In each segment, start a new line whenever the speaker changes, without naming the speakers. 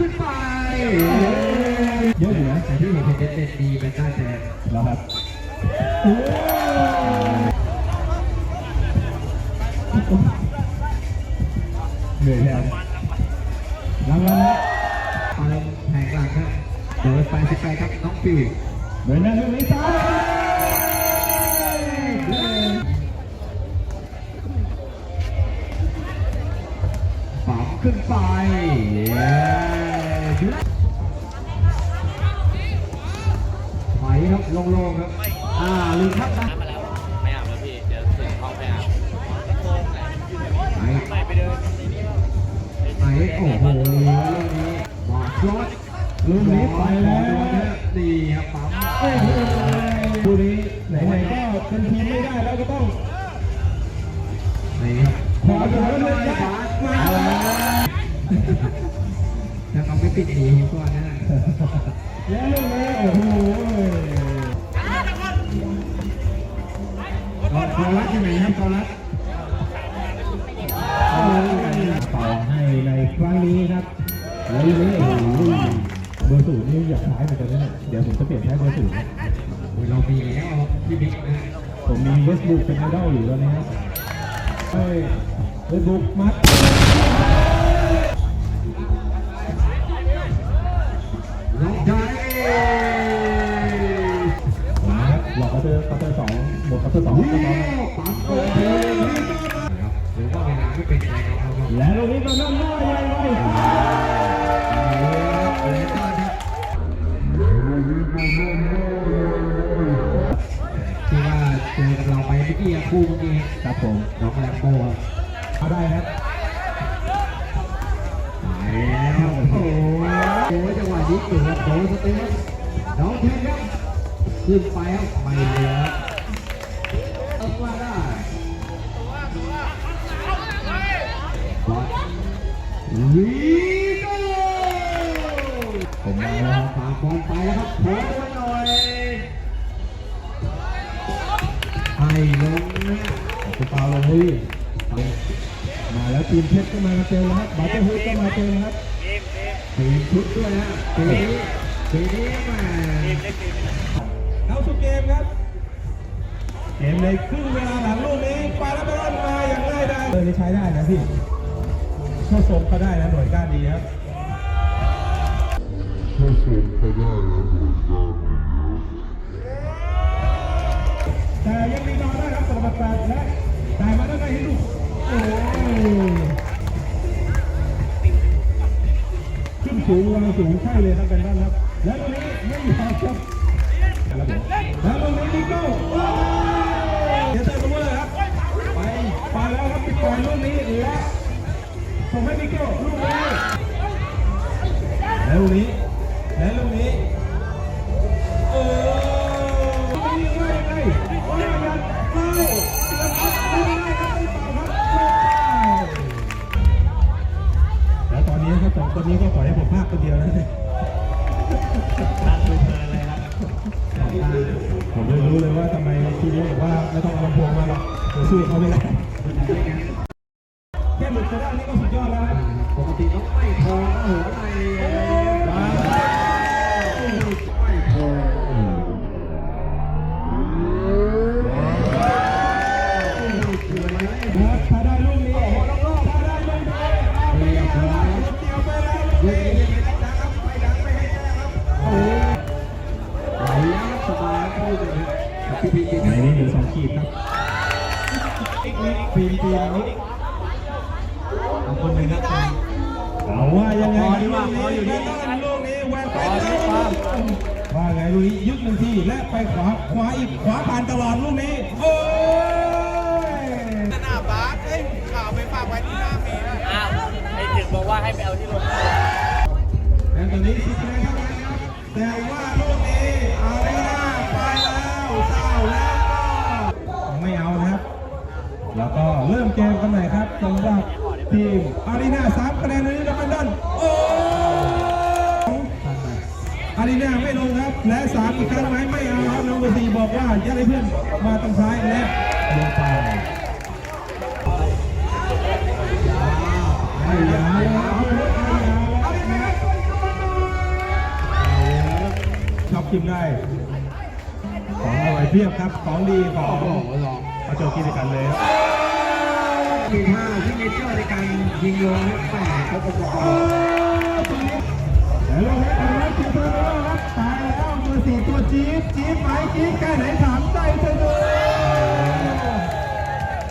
ขึ้นไป
เยอะอยู่นะ
แต่ที่เห็นเป็นเด่นดีเป็นด้านแต่
แล้วครับเหนื่อยแทนรางวัลนะ
เอาลงแผงหลังครับเดินไปสิไปครับน้องฟิว
เหมือนนั้นไม่ซ้าย
ปั๊มขึ้นไป เย้ไหครับโล่งๆครับ อ่าลืมครับนะ
น้ำมาแล้วไม่อาบแล้วพี่ เดี๋ยวถึงห้องไปอาบ
ไหน
ไม่ไปเดินในนี้บ้าง
ไหนโอ้โหลูกนี้มาคลอด
ลูกนี้ไปแล้ว
ดีครับปั๊ม
แล้วลู
กนี้
โอ้โห
กอลัดที่ไหนครับกอลัด
ต่อให้ในครั้งนี้ครับแล้วลูกนี้โอ้โหเบอร์ศูนย์นี่อยากใช้เหมือนกันนะเนี่ยเดี๋ยวผมจะเปลี่ยนใช้เบอร์ศูนย์
เรามีแล้วพี่บิ๊กนะ
ผมมีเฟซบุ๊กเป็นไอดอลอยู่แล้วนะครับเฮ้ยเฟซบุ๊กมัด เตอร์คาน์เตอร์สองบวกคาน์เตอร์สอง
โอ้
ก็ต้อง
ปั๊มโอเครับหรือว่าเวลาไม่เป็นใจเราครับ
และลูกนี้ก็นั่งหน้ายังไง
เลยก็จะที่ว่าเจอกับเราไปเมื่อกี้คู่เมื่อกี้
ครับผม
น้องแลมโบครับ
เอาได้ครับ
ไปแล้วโอ้โหจังหวะนี้เกิดโดนสเต็ป ขึ้นไปครับไม่เหลือเอามาได้บอลวีโก้
ผมมาแล้วครับ
ฝากบอลไปแล้วครับขอไว้หน่อยให้ลงนะ
คุณปาลงให้วิ่งมาแล้วทีมเพชรก็มาเจอแล้วครับบาเตอร์ฮุดก็มาเจอแล้วครับ
ทีมชุดด้วยฮะปีนี้ปีนี้มา
เข้าสู่เกมครับ เกมในครึ่งเวลาหลังลูกนี้ปาแล้วไปรอนมาอย่างง่ายดายเออนี่ใช้ได้นะพี่เข้าทรงเขาได้นะหน่วยก้านดีครับแต่ยังมีนอนได้ครับสำหรับการและแต่มาได้ไงให้ลูกโอ้ยขึ้นสูงวางสูงใช่เลยครับเป็นด้านครับ และตรงนี้ไม่ยอมครับ แล้วลูกนี้ แล้วลูกนี้โอ้ยยังไงยังไงว่ายังเข้าแล้วตอนนี้ครับสองคนนี้ก็ปล่อยให้ผมพากคนเดียวแล้วเนี่ยผมเลยรู้เลยว่าทำไมทีนี้บอกว่าไม่ต้องเอาลำโพงมาหรอกเดี๋ยวสู้เขาไม่ได้ ครับ
พี่พี
ไหนนี่
หรือส
องขีดครับ
ปีปีนี้เอาคนหนึ่งครับ
เอาว่ายังไง
ดีว่าพออยู่ดี
ลูกนี้แหวกไปว่าไงลูกนี้ยึดหนึ่งทีและไปขวาขวาอีกขวาผ่านตลอดลูกนี้โอ้
ทีมอารีนาสา
มคะแนนนี้นะครับด้นโอ้อารีนาไม่ลงครับและสามอีกครั้งไหมไม่เอาครับน้องเบอร์สี่บอกว่าจะให้เพื่อนมาตรงซ้ายและลงไปชอบกินได้ของอร่อยเพียบครับ ของดีของประจวบกินกันเลย
มีท่าที่เนเจอร์ในการยิงโยนแหมครบองค์ประกอบ
แล้วเราให้กันครับทีมเพื่อนเราครับตายแล้วเบอสี่ตัวจี๊ดจี๊ดไหมจี๊ดแค่ไหนถามใจเธอเลย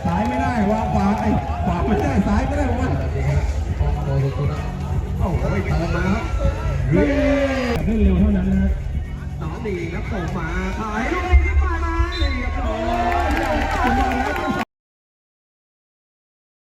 สายไม่ได้วางขวาไอ้ขวาไม่ได้ซ้ายไม่ได้ผมว่า
โดนตัวนั้นโอ้โหติมมาครับ
เล่นเร็วเท่านั้นนะ
น้องดีครับส่งมาถ่ายลูกนี้ขึ้นมามาเรียบร้อย